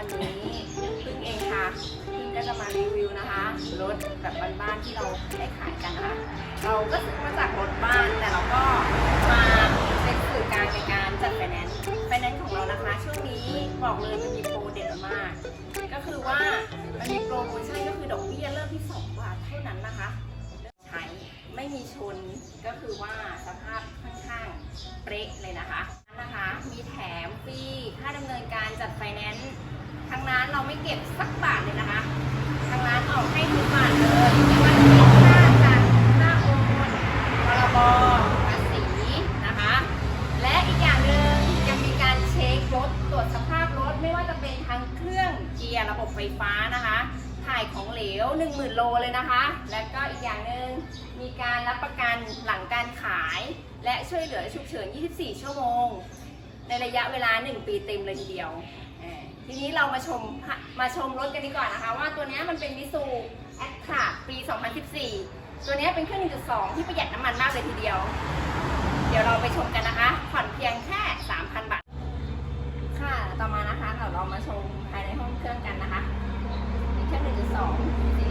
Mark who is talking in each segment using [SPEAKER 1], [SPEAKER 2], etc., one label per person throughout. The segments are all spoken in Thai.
[SPEAKER 1] วันนี้พึ่งเองค่ะพึ่งก็จะมารีวิวนะคะรถแบบบ้านๆที่เราได้ขายกันนะคะเราก็ซื้อมาจากรถบ้านแต่เราก็มาเป็นสื่อกลางในการจัดไฟแนนซ์ไฟแนนซ์ของเรานะคะ ช่วงนี้บอกเลยมันมีโปรเด็ดมาก ก็คือว่ามันมีโปรโมชั่นก็คือดอกเบี้ยเริ่มที่ 2 บาทเท่านั้นนะคะใช้ไม่มีชนก็คือว่าสภาพค่อนข้างเป๊ะเลยนะคะนะคะ มีแถมฟรีค่าดำเนินการจัดไฟแนนซ์ ทางร้านเราไม่เก็บสักบาทเลยนะคะ ทางร้านออกให้ทุกบาทเลยไม่ว่าจะเป็นค่าจัดค่าโอนพรบภาษีนะคะ และอีกอย่างหนึ่งยังมีการเช็ครถตรวจสภาพรถไม่ว่าจะเป็นทางเครื่องเกียร์ระบบไฟฟ้านะคะ ถ่ายของเหลว 10,000 โลเลยนะคะ และก็อีกอย่างหนึ่งมีการรับประกันหลังการขาย และช่วยเหลือฉุกเฉิน 24 ชั่วโมง ในระยะเวลา 1 ปีเต็มเลยทีเดียว ทีนี้เรามาชมมาชมรถกันดีกว่านะคะ ว่าตัวนี้มันเป็นมิซูแอคทาปี 2014 ตัวนี้เป็นเครื่อง 1.2 ที่ประหยัดน้ำมันมากเลยทีเดียว เดี๋ยวเราไปชมกันนะคะ ผ่อนเพียงแค่ 3,000 บาท ค่ะ ต่อมานะคะเราเรามาชมภายในห้องเครื่องกันนะคะเป็นเครื่อง 1.2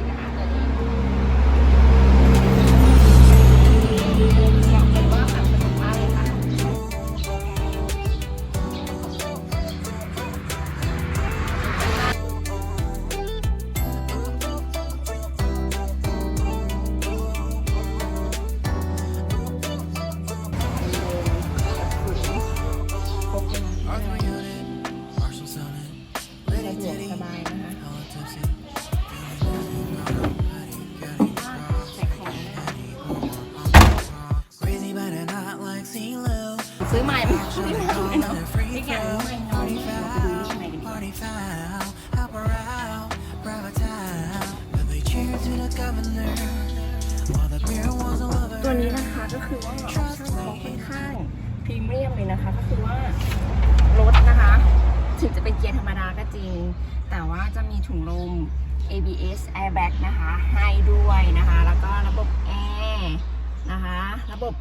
[SPEAKER 1] อีกอย่างหนึ่งไม่น้อย
[SPEAKER 2] Party
[SPEAKER 1] เราไปดูข้างใน
[SPEAKER 2] foul,
[SPEAKER 1] กันดีกว่า
[SPEAKER 2] party foul, help her out, private time. But they cheer to the governor, while the beer was a lover.
[SPEAKER 1] ตัวนี้นะคะก็คือว่าออปชั่นเขาค่อนข้างพรีเมียมเลยนะคะ ก็คือว่ารถนะคะ ถึงจะเป็นเกียร์ธรรมดาก็จริง แต่ว่าจะมีถุงลม ABS airbag นะคะ ให้ด้วยนะคะ แล้วก็ระบบแอร์ นะคะ ระบบ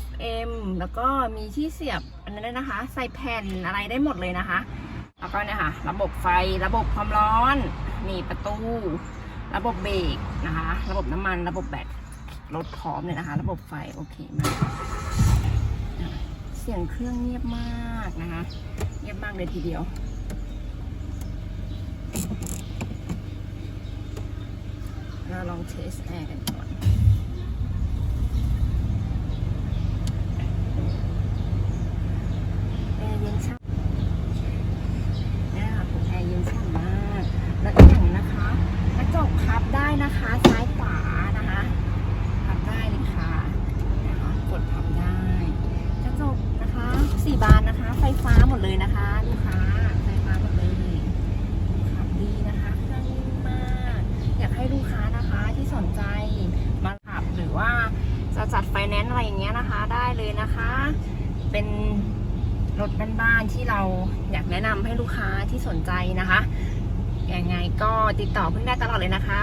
[SPEAKER 1] FM แล้วก็มีที่เสียบอันนั้นด้วยนะคะ ใส่แผ่นอะไรได้หมดเลยนะคะ แล้วก็เนี่ยค่ะ ระบบไฟระบบความร้อน นี่ประตู ระบบเบรกนะคะ ระบบน้ำมันระบบแบตรถพร้อมเลยนะคะ ระบบไฟโอเคมากเสียงเครื่องเงียบมากนะคะ เงียบมากเลยทีเดียวเราลองเทสแอร์กันก่อน แอร์เย็นช่ำเนี่ยค่ะผมแอร์เย็นช่ำมาก แล้วอีกอย่างนะคะกระจกพับได้นะคะ ซ้ายขวานะคะ พับได้เลยค่ะนะคะกดพับได้ กระจกนะคะสี่บานนะคะ ไฟฟ้าหมด เลยนะคะลูกค้าไฟฟ้าหมดเลยขับดีนะคะเครื่องนิ่มมาก อยากให้ลูกค้านะคะที่สนใจมาขับหรือว่าจะจัดไฟแนนซ์อะไรอย่างเงี้ยนะคะ ได้เลยนะคะ เป็นรถบ้านๆที่เราอยากแนะนำให้ลูกค้าที่สนใจนะคะยังไงก็ติดต่อเพิ่งได้ตลอดเลยนะคะ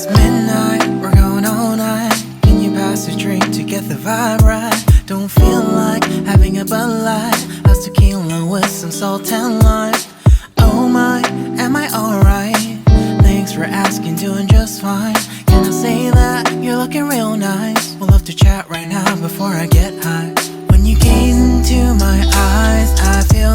[SPEAKER 2] It's midnight, we're going all night. Can you pass a drink to get the vibe right? Don't feel like having a Bud Light. How's tequila with some salt and lime? Oh my, am I alright? Thanks for asking, doing just fine. Can I say that you're looking real nice? We'll love to chat right now before I get high. When you gaze into my eyes, I feel.